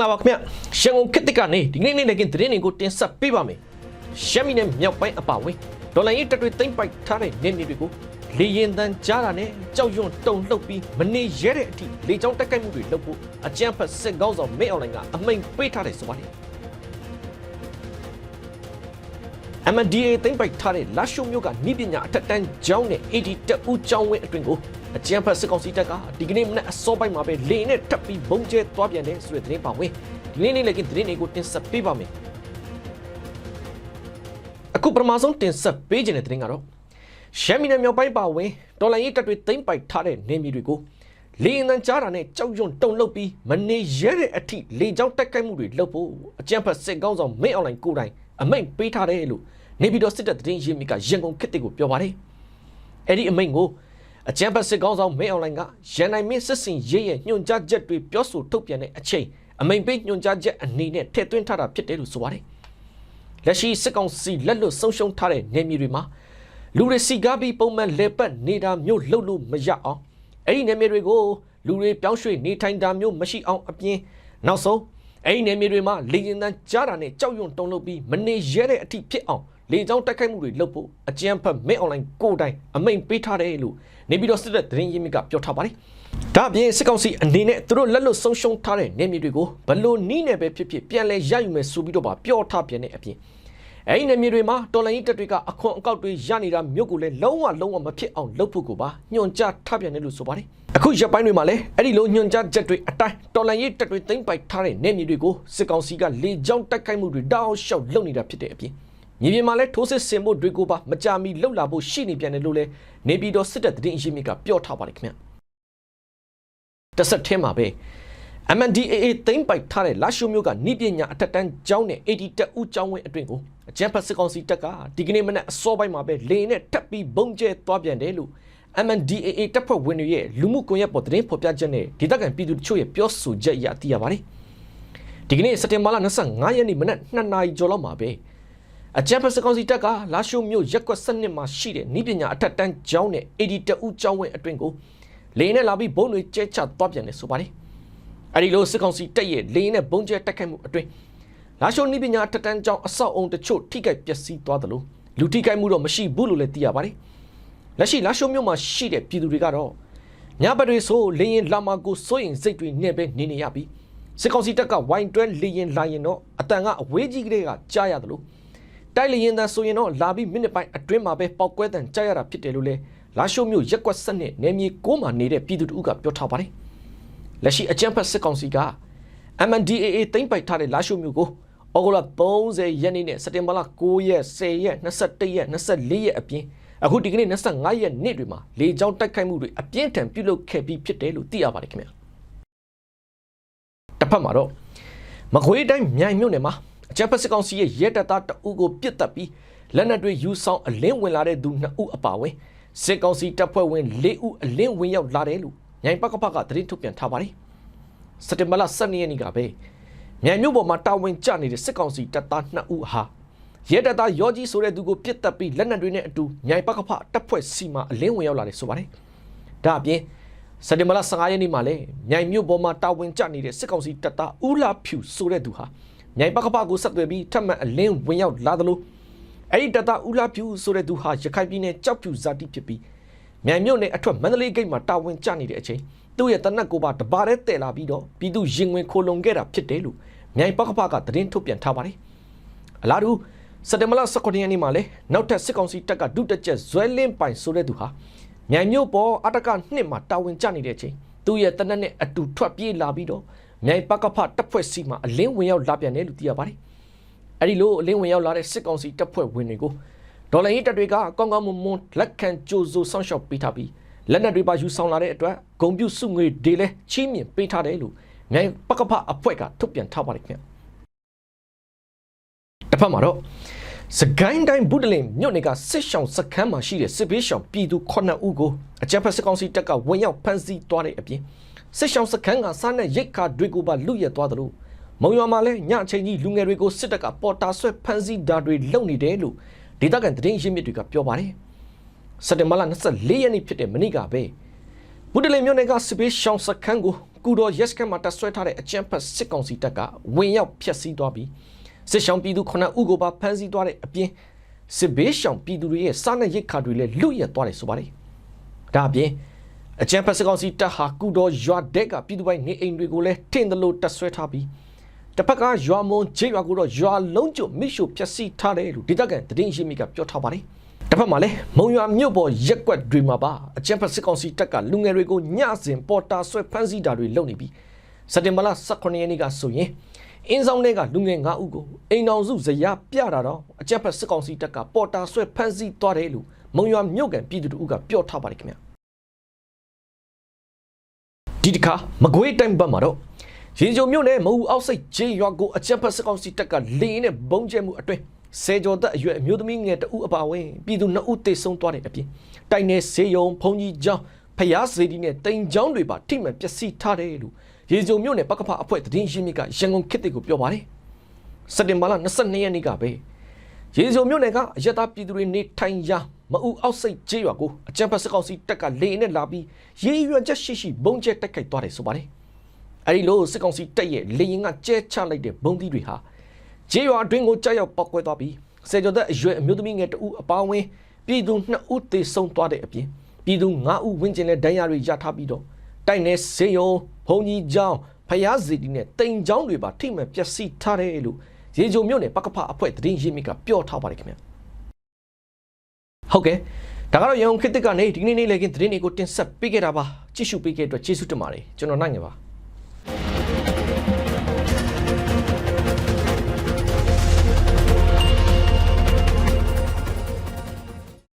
္ဂလာပါခင်ဗျရန်ကုန်ခေတ်တစ်ကနေဒီနေ့နေ့လည်းကင်းသတင်းတွေကိုတင်ဆက်ပေးပါမယ်ရှမ်းပြည်နယ်မြောက်ပိုင်းအပါအဝင်ဒေါ်လာရေးတပ်တွေသိမ့်ပိုက်ထားတဲ့နေမြေတွေကိုလေရင်တန်ကြားတာနဲ့ကြောက်ရွံ့တုန်လှုပ်ပြီးမနေရဲတဲ့အထိလေကြောင်းတက်ကိုက်မှုတွေလုပ်ဖို့အကြမ်းဖက်စစ်ကောင်းဆောင်မင်းအွန်လိုင်းကအမိန့်ပေးထားတယ်ဆိုပါတယ် MDA သိမ့်ပိုက်ထားတဲ့လာရှုမျိုးကနိပညာအထက်တန်းကျောင်းနဲ့ AD တက်ဦးကျောင်းဝင်းအတွင်ကို အကြမ်းဖက်စစ်ကောင်စီတပ်ကဒီကနေ့မနက်အစောပိုင်းမှာပဲလေနဲ့ထပ်ပြီးဘုံကျဲသွားပြန်တယ်ဆိုတဲ့သတင်းပါဝင်ဒီနေ့နေ့လည်းကသတင်းတွေကိုတင်ဆက်ပေးပါမယ်အခုပထမဆုံးတင်ဆက်ပေးခြင်းတဲ့သတင်းကတော့ရှမ်းပြည်နယ်မြောက်ပိုင်းပါဝင်ဒေါ်လာရေးတပ်တွေသိမ့်ပိုက်ထားတဲ့နေမြေတွေကိုလေရင်တန်ကြားတာနဲ့ကြောက်ရွံ့တုန်လှုပ်ပြီးမနေရဲတဲ့အထိလေကြောင်းတက်ကိုက်မှုတွေလုပ်ဖို့အကြမ်းဖက်စစ်ကောင်းဆောင်မင်းအွန်လိုင်းကိုယ်တိုင်အမိန့်ပေးထားတယ်လို့နေပြည်တော်စစ်တပ်သတင်းရင်းမြစ်ကရန်ကုန်ခေတ်တွေကိုပြောပါတယ်အဲ့ဒီအမိန့်ကို အကြမ်းဖက်စစ်ကောင်းဆောင်မင်းအွန်လိုင်းကရန်နိုင်မင်းစစ်စင်ရေးရဲ့ညွှန်ကြားချက်တွေပြောဆိုထုတ်ပြန်တဲ့အချိန်အမိန့်ပေးညွှန်ကြားချက်အနေနဲ့ထည့်သွင်းထားတာဖြစ်တယ်လို့ဆိုပါတယ်လက်ရှိစစ်ကောင်စီလက်လွတ်ဆုံးရှုံးထားတဲ့နေမြေတွေမှာလူတွေစီကားပြီးပုံမှန်လေပတ်နေတာမျိုးလှုပ်လို့မရအောင်အဲ့ဒီနေမြေတွေကိုလူတွေပြောင်းရွှေ့နေထိုင်တာမျိုးမရှိအောင်အပြင်နောက်ဆုံးအဲ့ဒီနေမြေတွေမှာလေရင်တန်းကြားတာနဲ့ကြောက်ရွံ့တုန်လှုပ်ပြီးမနေရဲတဲ့အထိဖြစ်အောင် လေကြောင်းတိုက်ခိုက်မှုတွေလုပ်ဖို့အကြမ်းဖက်မင်းအွန်လိုင်းကိုယ်တိုင်အမိန့်ပေးထားတယ်လို့နေပြည်တော်စစ်တပ်သတင်းရင်းမြစ်ကပြောထားပါတယ်။ဒါအပြင်စစ်ကောင်စီအနေနဲ့သူတို့လက်လွတ်ဆုံးရှုံးထားတဲ့နေမြေတွေကိုဘလို့နီးနယ်ပဲဖြစ်ဖြစ်ပြန်လဲရယူမယ်ဆိုပြီးတော့ပါပြောထားပြန်တဲ့အပြင်အဲ့ဒီနေမြေတွေမှာတော်လိုင်းတက်တွေကအခွန်အကောက်တွေရနေတာမြို့ကိုလည်းလုံးဝလုံးဝမဖြစ်အောင်လုပ်ဖို့ကိုပါညွှန်ကြားထားပြန်တယ်လို့ဆိုပါတယ်။အခုရက်ပိုင်းတွေမှာလည်းအဲ့ဒီလိုညွှန်ကြားချက်တွေအတိုင်းတော်လိုင်းတက်တွေသိမ့်ပိုက်ထားတဲ့နေမြေတွေကိုစစ်ကောင်စီကလေကြောင်းတိုက်ခိုက်မှုတွေတောက်လျှောက်လုပ်နေတာဖြစ်တဲ့အပြင် မြေပြင်မှာလည်းထိုးစစ်ဆင်ဖို့တွေကိုပါမကြမီလှုပ်လာဖို့ရှိနေပြန်တယ်လို့လည်းနေပြည်တော်စစ်တပ်သတင်းအရင်းမြစ်ကပြောထားပါတယ်ခင်ဗျတစ်ဆက်ထဲမှာပဲ MNDAA သိမ့်ပိုက်ထားတဲ့လာရှိုမျိုးကနိပညာအထက်တန်းကျောင်းနဲ့ AD တက်ဦးကျောင်းဝင်းအတွင်ကိုအကြမ်းဖက်စစ်ကောင်စီတပ်ကဒီကနေ့မနက်အစောပိုင်းမှာပဲလေနဲ့တက်ပြီးဘုံကျဲသွားပြန်တယ်လို့ MNDAA တပ်ဖွဲ့ဝင်တွေရဲ့လူမှုကွန်ရက်ပေါ်သတင်းဖော်ပြချက်နဲ့ဒေသခံပြည်သူတို့ရဲ့ပြောဆိုချက်အရသိရပါတယ်ဒီကနေ့စက်တင်ဘာလ25ရက်နေ့မနက်2နာရီကျော်လောက်မှာပဲ အကြမ်းဖက်စစ်ကောင်စီတပ်ကလာရှိုမျိုးရက်ကွက်စနစ်မှာရှိတဲ့နိပညာအထက်တန်းကျောင်းနဲ့ AD တက်ဦးကျောင်းဝင်းအတွင်ကိုလေနဲ့လာပြီးဘုံတွေကျဲချသွားပြန်တယ်ဆိုပါတယ်အဲဒီလိုစစ်ကောင်စီတပ်ရဲ့လေနဲ့ဘုံကျဲတက်ခတ်မှုအတွင်လာရှိုနိပညာအထက်တန်းကျောင်းအဆောက်အုံတချို့ထိခိုက်ပျက်စီးသွားတယ်လို့လူထိခိုက်မှုတော့မရှိဘူးလို့လည်းသိရပါတယ်လက်ရှိလာရှိုမျိုးမှာရှိတဲ့ပြည်သူတွေကတော့ညဘက်တွေဆိုလေရင်လာမာကိုစိုးရင်စိတ်တွေနဲ့ပဲနေနေရပြီးစစ်ကောင်စီတပ်ကဝိုင်းတွဲလေရင်လာရင်တော့အတန်ကအဝေးကြီးကလေးကကြားရတယ်လို့ တိုက်လျင်တန်ဆိုရင်တော့လာပြီးမိနစ်ပိုင်းအတွင်းမှာပဲပောက်ကွဲတန်ကြားရတာဖြစ်တယ်လို့လဲလာရှိုမျိုးရက်ကွက်ဆက်နဲ့နေမြေကိုးမှာနေတဲ့ပြည်သူတို့ကပြောထားပါတယ်။လက်ရှိအကြမ်းဖက်စစ်ကောင်စီက MNDAA သိမ်းပိုက်ထားတဲ့လာရှိုမျိုးကိုဩဂုတ်လ30ရက်နေ့နဲ့စက်တင်ဘာလ9ရက်10ရက်21ရက်24ရက်အပြင်အခုဒီကနေ့25ရက်နေ့တွေမှာလေကြောင်းတိုက်ခိုက်မှုတွေအပြင်းထန်ပြုလုပ်ခဲ့ပြီးဖြစ်တယ်လို့သိရပါတယ်ခင်ဗျာ။တစ်ဖက်မှာတော့မကွေးတိုင်းမြိုင်မြို့နယ်မှာ အကြမ်းဖက်စစ်ကောင်စီရဲ့ရဲတပ်သားတအုပ်ကိုပြစ်တက်ပြီးလက်နက်တွေယူဆောင်အလင်းဝင်လာတဲ့သူ2ဦးအပါအဝင်စစ်ကောင်စီတပ်ဖွဲ့ဝင်4ဦးအလင်းဝင်ရောက်လာတယ်လို့မြိုင်ပကပကသတင်းထုတ်ပြန်ထားပါတယ်။စက်တင်ဘာလ12ရက်နေ့ကပဲမြိုင်မြို့ပေါ်မှာတာဝန်ကျနေတဲ့စစ်ကောင်စီတပ်သား2ဦးဟာရဲတပ်သားရောကြီးဆိုတဲ့သူကိုပြစ်တက်ပြီးလက်နက်တွေနဲ့အတူမြိုင်ပကပတပ်ဖွဲ့စီမှာအလင်းဝင်ရောက်လာတယ်ဆိုပါတယ်။ဒါအပြင်စက်တင်ဘာလ15ရက်နေ့မှာလည်းမြိုင်မြို့ပေါ်မှာတာဝန်ကျနေတဲ့စစ်ကောင်စီတပ်သားဦးလာဖြူဆိုတဲ့သူဟာ မြိုင်ပကပကိုဆက်သွယ်ပြီးထပ်မံအလင်းဝင်ရောက်လာသလိုအဲ့ဒီတပ်သားဦးလာဖြူဆိုတဲ့သူဟာရခိုင်ပြည်နယ်ကြောက်ဖြူဇာတိဖြစ်ပြီးမြိုင်မြို့နယ်အထွက်မန္တလေးဂိတ်မှာတာဝန်ကျနေတဲ့အချိန်သူ့ရဲ့တနက်ကိုပါတပါးတဲ့တဲလာပြီးတော့ပြည်သူရင်ဝင်ခိုလုံခဲ့တာဖြစ်တယ်လို့မြိုင်ပကပကသတင်းထုတ်ပြန်ထားပါတယ်အလားတူစက်တင်ဘာလ19ရက်နေ့မှာလည်းနောက်ထပ်စစ်ကောင်စီတပ်ကဒုတက်ချက်ဇွဲလင်းပိုင်ဆိုတဲ့သူဟာမြိုင်မြို့ပေါ်အတကနှစ်မှာတာဝန်ကျနေတဲ့အချိန်သူ့ရဲ့တနက်နဲ့အတူထွက်ပြေးလာပြီးတော့ မြိုင်ပကဖတပ်ဖွဲ့စီမှာအလင်းဝင်ရောက်လာပြန်တယ်လို့သိရပါတယ်။အဲဒီလိုအလင်းဝင်ရောက်လာတဲ့စစ်ကောင်စီတပ်ဖွဲ့ဝင်တွေကိုဒေါ်လာရေးတပ်တွေကကောင်းကောင်းမွန်မွန်လက်ခံကြိုးစိုးဆောင်ရှောက်ပေးထားပြီးလက်နက်တွေပါယူဆောင်လာတဲ့အတွက်ဂုံပြုစုငွေတွေလည်းချီးမြှင့်ပေးထားတယ်လို့မြိုင်ပကဖအဖွဲ့ကထုတ်ပြန်ထားပါတယ်ခင်ဗျ။တစ်ဖက်မှာတော့စကိုင်းတိုင်းဘူးတလင်မြို့နယ်ကစစ်ရှောင်စခန်းမှာရှိတဲ့စစ်ဘေးရှောင်ပြည်သူ9ဦးကိုအကြမ်းဖက်စစ်ကောင်စီတပ်ကဝင်ရောက်ဖမ်းဆီးသွားတဲ့အပြင် စစ်ရှောင်စခန်းကစားနဲ့ရိတ်ခါတွေကိုပါလူရက်သွားသလိုမုံရွာမှာလည်းညအချိန်ကြီးလူငယ်တွေကိုစစ်တပ်ကပေါ်တာဆွဲဖမ်းဆီးတာတွေလုပ်နေတယ်လို့ဒေသခံသတင်းရင်းမြစ်တွေကပြောပါတယ်စက်တင်ဘာလ24ရက်နေ့ဖြစ်တဲ့မနေ့ကပဲဘူးတလင်မြို့နယ်ကစစ်ဘေးရှောင်စခန်းကိုကုတော်ရက်စကန်မှာတပ်ဆွဲထားတဲ့အကြမ်းဖက်စစ်ကောင်စီတပ်ကဝင်ရောက်ဖျက်ဆီးသွားပြီးစစ်ရှောင်းပြည်သူ9ဦးကိုပါဖမ်းဆီးသွားတဲ့အပြင်စစ်ဘေးရှောင်ပြည်သူတွေရဲ့စားနပ်ရိက္ခာတွေလည်းလွတ်ရက်သွားတယ်ဆိုပါတယ်။ဒါအပြင် အကြမ်းဖက်စစ်ကောင်စီတပ်ဟာကုတော်ရွာဒက်ကပြည်သူပိုင်းနေအိမ်တွေကိုလည်းထင်သလိုတပ်ဆွဲထားပြီးတစ်ဖက်ကရွာမုံဂျေးရွာကိုတော့ရွာလုံးကျွမိရှုဖျက်ဆီးထားတယ်လို့ဒေသခံသတင်းရှိမိကပြောထားပါတယ်။တစ်ဖက်မှာလည်းမုံရွာမြို့ပေါ်ရက်ကွက်တွေမှာပါအကြမ်းဖက်စစ်ကောင်စီတပ်ကလူငယ်တွေကိုညစဉ်ပေါ်တာဆွဲဖမ်းဆီးတာတွေလုပ်နေပြီးစက်တင်ဘာလ18ရက်နေ့ကဆိုရင်အင်းဆောင်တွေကလူငယ်9ဦးကိုအိမ်တော်စုဇရာပြတာတော့အကြမ်းဖက်စစ်ကောင်စီတပ်ကပေါ်တာဆွဲဖမ်းဆီးသွားတယ်လို့မုံရွာမြို့ကန်ပြည်သူတို့ကပြောထားပါတယ်ခင်ဗျာ ဒီတစ်ခါမကွေးတိုင်းဘက်မှာတော့ရေကြုံမြို့နယ်မအူအောက်စိတ်ဂျေးရွာကိုအကြမ်းဖက်စစ်ကောင်စီတပ်ကလေရင်နဲ့ဘုံကျဲမှုအတွင်းဆယ်ကျော်သက်အရွယ်အမျိုးသမီးငယ်တဦးအပါအဝင်ပြည်သူ2ဦးသေဆုံးသွားတဲ့အပြင်တိုင်နယ်ဆေးရုံဘုံကြီးကျောင်းဖျားစေတီနဲ့တိမ်ကျောင်းတွေပါထိမှန်ပျက်စီးထားတယ်လို့ရေကြုံမြို့နယ်ပကဖအဖွဲ့သတင်းရင်းမြစ်ကရန်ကုန်ခေတ်တွေကိုပြောပါတယ်စက်တင်ဘာလ22ရက်နေ့ကပဲရေကြုံမြို့နယ်ကအယက်သားပြည်သူတွေနေထိုင်ရာ မအူအောက်စိတ်ကျေးရွာကိုအကြမ်းဖက်စစ်ကောင်စီတပ်ကလေရင်နဲ့လာပြီးရေရွယ်ချက်ရှိရှိဘုံကျဲတိုက်ခိုက်သွားတယ်ဆိုပါတယ်အဲဒီလိုစစ်ကောင်စီတပ်ရဲ့လေရင်ကကျဲချလိုက်တဲ့ဘုံသီးတွေဟာဂျေးရွာအတွင်းကိုကြောက်ရောက်ပောက်ကွဲသွားပြီးဆယ်ကျော်သက်အရွယ်အမျိုးသမီးငယ်တဦးအပါအဝင်ပြည်သူ2ဦးသေဆုံးသွားတဲ့အပြင်ပြည်သူ9ဦးဝန်းကျင်နဲ့ဒဏ်ရာတွေရထားပြီးတော့တိုက်နယ်စေယုံဘုံကြီးကျောင်းဖျားစီတီနဲ့တိမ်ကျောင်းတွေပါထိမှန်ပျက်စီးထားတယ်လို့ရေကြုံမြို့နယ်ပကဖအဖွဲ့သတင်းရင်းမြစ်ကပြောထားပါတယ်ခင်ဗျာ ဟုတ်ကဲ့ဒါကတော့ရန်ကုန်ခေတ်သစ်ကနေဒီနေ့နေ့လေကင်းသတင်းတွေကိုတင်ဆက်ပေးခဲ့တာပါကြည့်ရှုပေးခဲ့တဲ့အတွက်ကျေးဇူးတင်ပါတယ်ကျွန်တော်နိုင်ငယ်ပါ